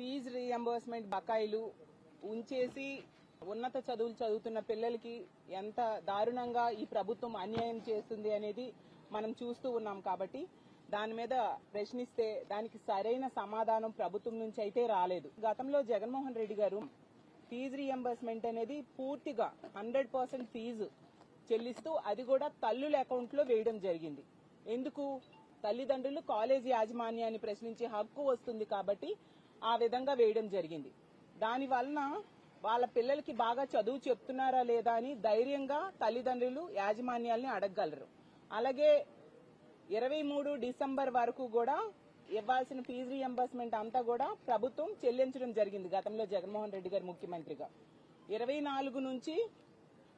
Fee reimbursement బకాయిలు ఉంచేసి ఉన్నత చదువులు చదువుతున్న పిల్లలకి ఎంత దారుణంగా ఈ ప్రభుత్వం అన్యాయం చేస్తుంది అనేది మనం చూస్తూ ఉన్నాం కాబట్టి దాని మీద ప్రశ్నిస్తే దానికి సరైన సమాధానం ప్రభుత్వం నుంచి అయితే రాలేదు. గతంలో జగన్మోహన్ రెడ్డి గారు ఫీజు రీఎంబర్స్మెంట్ అనేది పూర్తిగా హండ్రెడ్ పర్సెంట్ ఫీజు చెల్లిస్తూ అది కూడా తల్లుల అకౌంట్లో వేయడం జరిగింది. ఎందుకు? తల్లిదండ్రులు కాలేజీ యాజమాన్యాన్ని ప్రశ్నించే హక్కు వస్తుంది కాబట్టి ఆ విధంగా వేయడం జరిగింది. దాని వలన వాళ్ళ పిల్లలకి బాగా చదువు చెప్తున్నారా లేదా అని ధైర్యంగా తల్లిదండ్రులు యాజమాన్యాల్ని అడగగలరు. అలాగే ఇరవై మూడు డిసెంబర్ వరకు కూడా ఇవ్వాల్సిన ఫీజు రీఎంబర్స్మెంట్ అంతా కూడా ప్రభుత్వం చెల్లించడం జరిగింది గతంలో జగన్మోహన్ రెడ్డి గారు ముఖ్యమంత్రిగా. ఇరవై నాలుగు నుంచి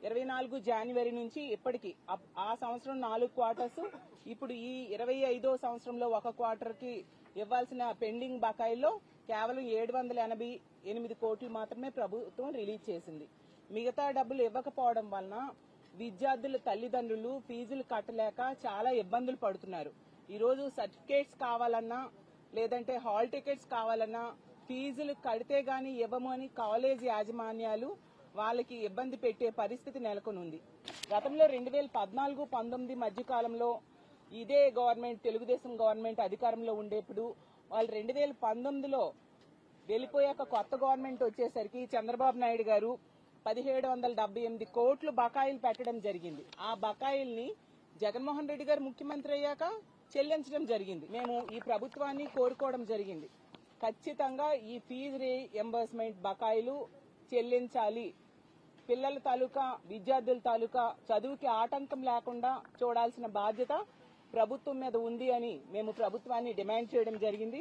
ఇరవై నాలుగు జనవరి నుంచి ఇప్పటికి ఆ సంవత్సరం నాలుగు క్వార్టర్స్ ఇప్పుడు ఈ ఇరవై ఐదో సంవత్సరంలో ఒక క్వార్టర్కి ఇవ్వాల్సిన పెండింగ్ బకాయిల్లో కేవలం ఏడు వందల ఎనభై ఎనిమిది కోట్లు మాత్రమే ప్రభుత్వం రిలీజ్ చేసింది. మిగతా డబ్బులు ఇవ్వకపోవడం వలన విద్యార్థుల తల్లిదండ్రులు ఫీజులు కట్టలేక చాలా ఇబ్బందులు పడుతున్నారు. ఈ రోజు సర్టిఫికేట్స్ కావాలన్నా లేదంటే హాల్ టికెట్స్ కావాలన్నా ఫీజులు కడితే గాని ఇవ్వము అని కాలేజ్ యాజమాన్యాలు వాళ్ళకి ఇబ్బంది పెట్టే పరిస్థితి నెలకొని ఉంది గతంలో రెండు వేల పద్నాలుగు పంతొమ్మిది మధ్య కాలంలో ఇదే గవర్నమెంట్ తెలుగుదేశం గవర్నమెంట్ అధికారంలో ఉండేప్పుడు వాళ్ళు రెండు వేల పంతొమ్మిదిలో వెళ్ళిపోయాక కొత్త గవర్నమెంట్ వచ్చేసరికి చంద్రబాబు నాయుడు గారు పదిహేడు వందల డెబ్బై ఎనిమిది కోట్లు బకాయిలు పెట్టడం జరిగింది. ఆ బకాయిల్ని జగన్మోహన్ రెడ్డి గారు ముఖ్యమంత్రి అయ్యాక చెల్లించడం జరిగింది. మేము ఈ ప్రభుత్వాన్ని కోరుకోవడం జరిగింది. ఖచ్చితంగా ఈ ఫీజు రీఎంబర్స్మెంట్ బకాయిలు చెల్లించాలి. పిల్లల తాలూకా విద్యార్థుల తాలూకా చదువుకి ఆటంకం లేకుండా చూడాల్సిన బాధ్యత ప్రభుత్వం మీద ఉంది అని మేము ప్రభుత్వాన్ని డిమాండ్ చేయడం జరిగింది.